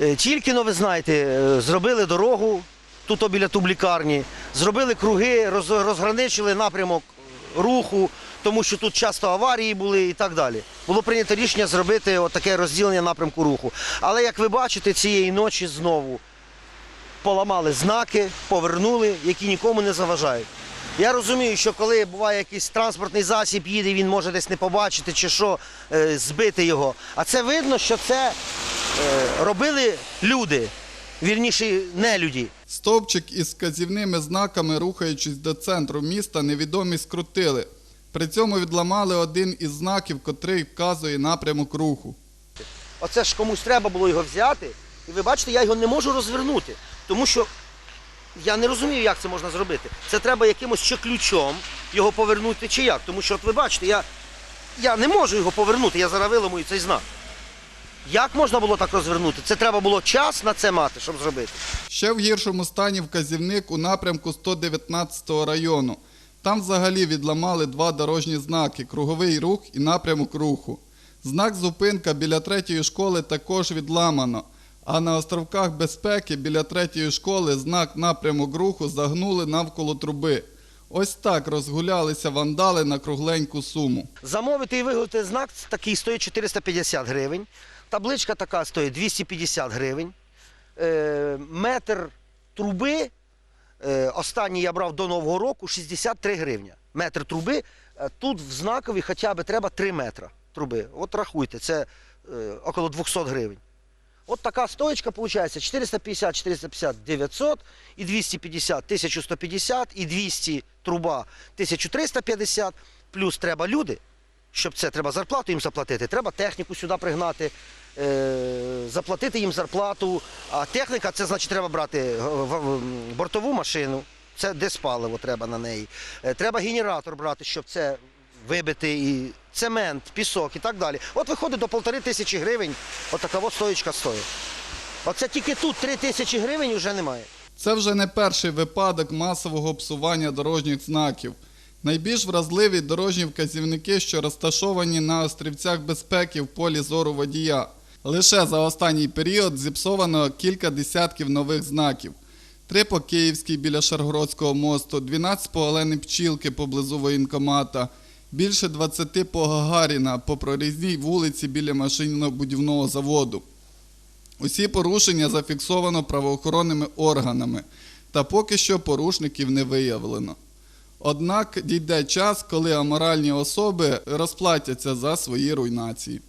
Е, Тільки, ну ви знаєте, е, зробили дорогу тут біля тублікарні, зробили круги, розграничили напрямок руху, тому що тут часто аварії були і так далі. Було прийнято рішення зробити таке розділення напрямку руху. Але як ви бачите, цієї ночі знову поламали знаки, повернули, які нікому не заважають. Я розумію, що коли буває якийсь транспортний засіб, їде, він може десь не побачити чи що, е, збити його. А це видно, що це робили люди, вірніше, не люди. Стовпчик із вказівними знаками, рухаючись до центру міста, невідомі скрутили. При цьому відламали один із знаків, котрий вказує напрямок руху. Оце ж комусь треба було його взяти. І ви бачите, я його не можу розвернути, тому що я не розумію, як це можна зробити. Це треба якимось чи ключом його повернути, чи як. Тому що, от ви бачите, я, я не можу його повернути, я зараз виламую цей знак. Як можна було так розвернути? Це треба було час на це мати, щоб зробити. Ще в гіршому стані вказівник у напрямку 119 району. Там взагалі відламали два дорожні знаки круговий рух і напрямок руху. Знак зупинка біля третьої школи також відламано. А на островках безпеки біля третьої школи знак напрямок руху загнули навколо труби. Ось так розгулялися вандали на кругленьку суму. Замовити і виготовити знак такий стоїть 450 гривень. Табличка така стоїть 250 гривень. Е, метр труби, е, останній я брав до Нового року, 63 гривня. Метр труби, е, тут в знакові хоча б треба 3 метра труби. От рахуйте, це около 200 гривень. От така стоечка виходить 450, 450, 900 і 250, 1150 і 200 труба 1350, плюс треба люди, щоб це треба зарплату їм заплатити, треба техніку сюди пригнати, е, заплатити їм зарплату. А техніка це значить треба брати е, бортову машину, це десь паливо треба на неї. Е, Треба генератор брати, щоб це вибити і цемент, пісок і так далі. От виходить до полтори тисячі гривень, от така от стоїчка стоїть. Оце тільки тут три тисячі гривень вже немає. Це вже не перший випадок масового псування дорожніх знаків. Найбільш вразливі дорожні вказівники, що розташовані на острівцях безпеки в полі зору водія. Лише за останній період зіпсовано кілька десятків нових знаків. Три по Київській біля Шаргородського мосту, 12 по Олени Пчілки поблизу воєнкомата, більше 20 по Гагаріна по прорізній вулиці біля машинно-будівного заводу. Усі порушення зафіксовано правоохоронними органами, та поки що порушників не виявлено. Однак дійде час, коли аморальні особи розплатяться за свої руйнації.